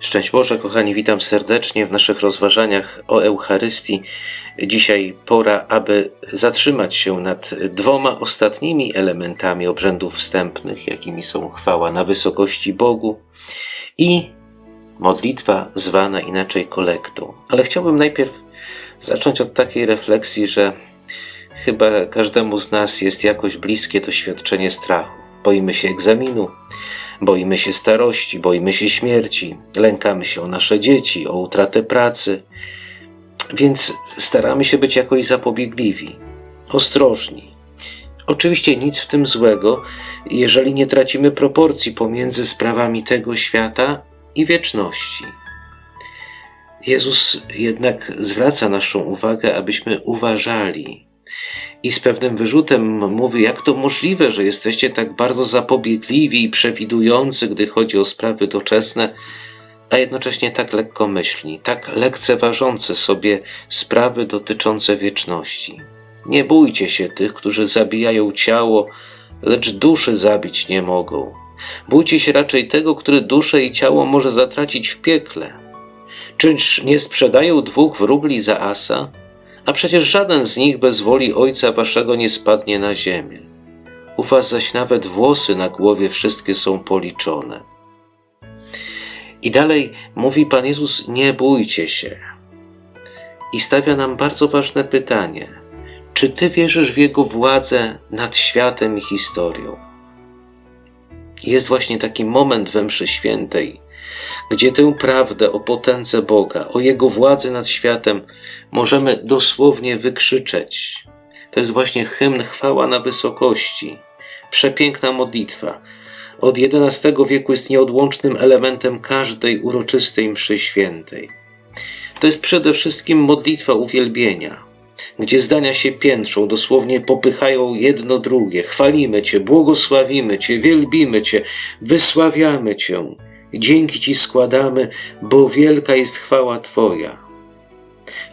Szczęść Boże, kochani, witam serdecznie w naszych rozważaniach o Eucharystii. Dzisiaj pora, aby zatrzymać się nad dwoma ostatnimi elementami obrzędów wstępnych, jakimi są chwała na wysokości Bogu i modlitwa zwana inaczej kolektą. Ale chciałbym najpierw zacząć od takiej refleksji, że chyba każdemu z nas jest jakoś bliskie doświadczenie strachu. Boimy się egzaminu, boimy się starości, boimy się śmierci, lękamy się o nasze dzieci, o utratę pracy, więc staramy się być jakoś zapobiegliwi, ostrożni. Oczywiście nic w tym złego, jeżeli nie tracimy proporcji pomiędzy sprawami tego świata i wieczności. Jezus jednak zwraca naszą uwagę, abyśmy uważali i z pewnym wyrzutem mówi, jak to możliwe, że jesteście tak bardzo zapobiegliwi i przewidujący, gdy chodzi o sprawy doczesne, a jednocześnie tak lekkomyślni, tak lekceważący sobie sprawy dotyczące wieczności. Nie bójcie się tych, którzy zabijają ciało, lecz duszy zabić nie mogą. Bójcie się raczej tego, który duszę i ciało może zatracić w piekle. Czyż nie sprzedają dwóch wróbli za asa? A przecież żaden z nich bez woli Ojca Waszego nie spadnie na ziemię. U Was zaś nawet włosy na głowie wszystkie są policzone. I dalej mówi Pan Jezus: Nie bójcie się. I stawia nam bardzo ważne pytanie: czy Ty wierzysz w Jego władzę nad światem i historią? Jest właśnie taki moment we mszy świętej, gdzie tę prawdę o potędze Boga, o Jego władzy nad światem możemy dosłownie wykrzyczeć. To jest właśnie hymn chwała na wysokości, przepiękna modlitwa. Od XI wieku jest nieodłącznym elementem każdej uroczystej mszy świętej. To jest przede wszystkim modlitwa uwielbienia, gdzie zdania się piętrzą, dosłownie popychają jedno drugie. Chwalimy Cię, błogosławimy Cię, wielbimy Cię, wysławiamy Cię Dzięki Ci składamy, bo wielka jest chwała Twoja.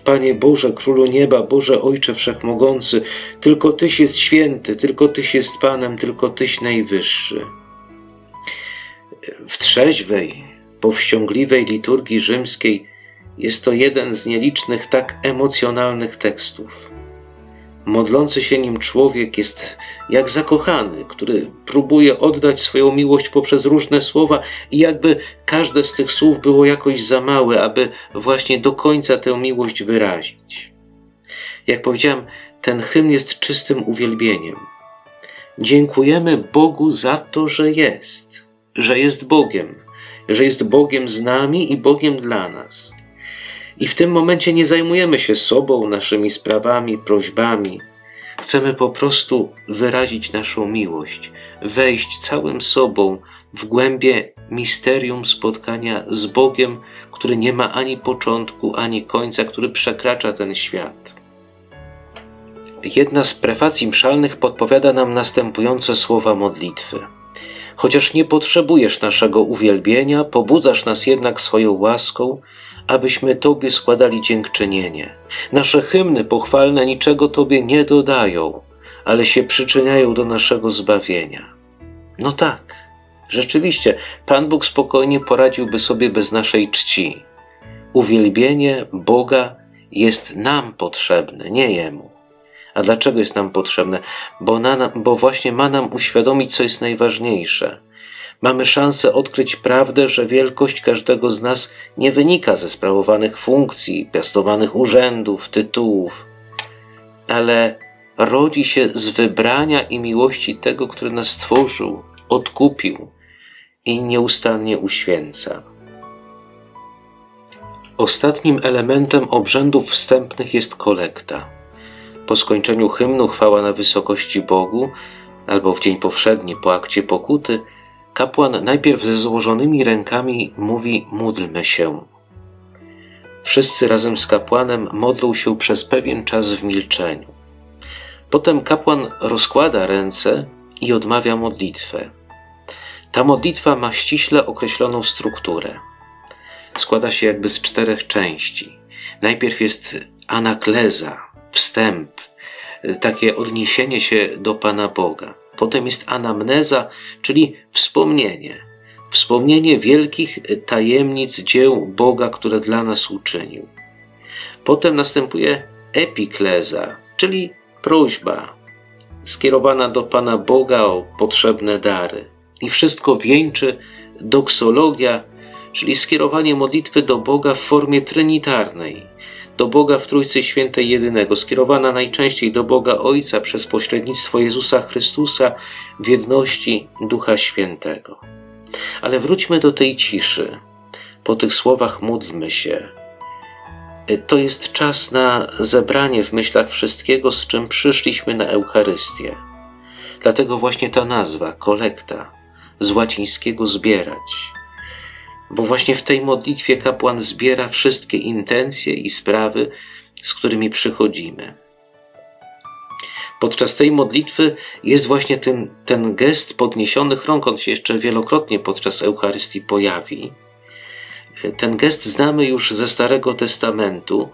Panie Boże, Królu Nieba, Boże Ojcze Wszechmogący, tylko Tyś jest święty, tylko Tyś jest Panem, tylko Tyś najwyższy. W trzeźwej, powściągliwej liturgii rzymskiej jest to jeden z nielicznych tak emocjonalnych tekstów. Modlący się nim człowiek jest jak zakochany, który próbuje oddać swoją miłość poprzez różne słowa i jakby każde z tych słów było jakoś za małe, aby właśnie do końca tę miłość wyrazić. Jak powiedziałem, ten hymn jest czystym uwielbieniem. Dziękujemy Bogu za to, że jest, że jest Bogiem, że jest Bogiem z nami i Bogiem dla nas. I w tym momencie nie zajmujemy się sobą, naszymi sprawami, prośbami. Chcemy po prostu wyrazić naszą miłość, wejść całym sobą w głębie misterium spotkania z Bogiem, który nie ma ani początku, ani końca, który przekracza ten świat. Jedna z prefacji mszalnych podpowiada nam następujące słowa modlitwy. Chociaż nie potrzebujesz naszego uwielbienia, pobudzasz nas jednak swoją łaską, abyśmy Tobie składali dziękczynienie. Nasze hymny pochwalne niczego Tobie nie dodają, ale się przyczyniają do naszego zbawienia. No tak, rzeczywiście, Pan Bóg spokojnie poradziłby sobie bez naszej czci. Uwielbienie Boga jest nam potrzebne, nie Jemu. A dlaczego jest nam potrzebne? Bo, na, bo właśnie ma nam uświadomić, co jest najważniejsze – mamy szansę odkryć prawdę, że wielkość każdego z nas nie wynika ze sprawowanych funkcji, piastowanych urzędów, tytułów, ale rodzi się z wybrania i miłości tego, który nas stworzył, odkupił i nieustannie uświęca. Ostatnim elementem obrzędów wstępnych jest kolekta. Po skończeniu hymnu Chwała na wysokości Bogu, albo w dzień powszedni po akcie pokuty, Kapłan najpierw ze złożonymi rękami mówi: Módlmy się. Wszyscy razem z kapłanem modlą się przez pewien czas w milczeniu. Potem kapłan rozkłada ręce i odmawia modlitwę. Ta modlitwa ma ściśle określoną strukturę. Składa się jakby z czterech części. Najpierw jest anakleza, wstęp, takie odniesienie się do Pana Boga. Potem jest anamneza, czyli wspomnienie. wspomnienie wielkich tajemnic dzieł Boga, które dla nas uczynił. Potem następuje epikleza, czyli prośba skierowana do Pana Boga o potrzebne dary. I wszystko wieńczy doksologia, czyli skierowanie modlitwy do Boga w formie trinitarnej, do Boga w Trójcy Świętej Jedynego, skierowana najczęściej do Boga Ojca przez pośrednictwo Jezusa Chrystusa w jedności Ducha Świętego. Ale wróćmy do tej ciszy. Po tych słowach módlmy się. To jest czas na zebranie w myślach wszystkiego, z czym przyszliśmy na Eucharystię. Dlatego właśnie ta nazwa, kolekta, z łacińskiego zbierać. Bo właśnie w tej modlitwie kapłan zbiera wszystkie intencje i sprawy, z którymi przychodzimy. Podczas tej modlitwy jest właśnie ten, ten gest podniesionych rąk, on się jeszcze wielokrotnie podczas Eucharystii pojawi. Ten gest znamy już ze Starego Testamentu,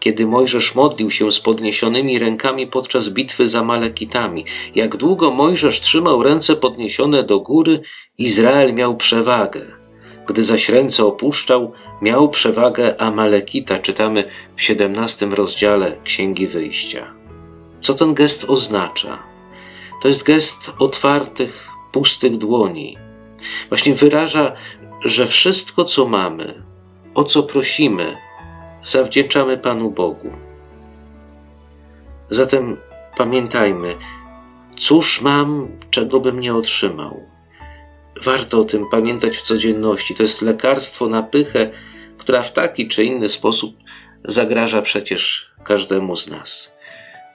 kiedy Mojżesz modlił się z podniesionymi rękami podczas bitwy z Amalekitami. Jak długo Mojżesz trzymał ręce podniesione do góry, Izrael miał przewagę. Gdy zaś ręce opuszczał, miał przewagę Amalekita, czytamy w 17 rozdziale Księgi Wyjścia. Co ten gest oznacza? To jest gest otwartych, pustych dłoni. Właśnie wyraża, że wszystko, co mamy, o co prosimy, zawdzięczamy Panu Bogu. Zatem pamiętajmy, cóż mam, czego bym nie otrzymał. Warto o tym pamiętać w codzienności. To jest lekarstwo na pychę, która w taki czy inny sposób zagraża przecież każdemu z nas.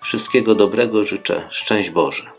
Wszystkiego dobrego życzę. Szczęść Boże.